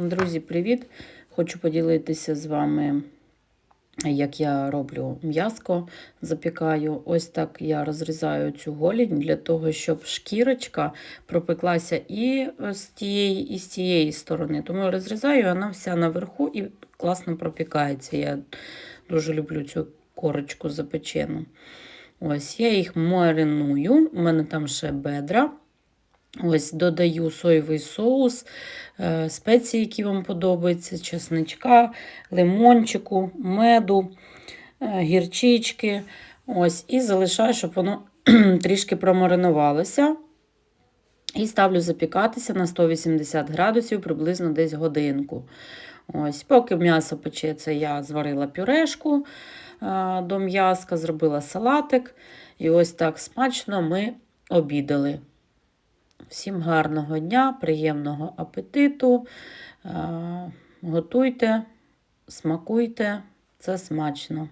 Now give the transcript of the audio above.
Друзі, привіт! Хочу поділитися з вами, як я роблю м'яско, запікаю. Ось так я розрізаю цю голінь для того, щоб шкірочка пропеклася і з тієї, і з тієї сторони. Тому розрізаю, вона вся наверху і класно пропікається. Я дуже люблю цю корочку запечену. Ось, я їх мариную. У мене там ще бедра. Ось додаю соєвий соус, е, спеції, які вам подобаються, чесничка, лимончику, меду, е, гірчички. Ось, і залишаю, щоб воно трішки промаринувалося. І ставлю запікатися на 180 градусів приблизно десь годинку. Ось, Поки м'ясо печеться, я зварила пюрешку е, до м'яска, зробила салатик. І ось так смачно ми обідали. Всім гарного дня, приємного апетиту. Е, Готуйте, смакуйте, це смачно.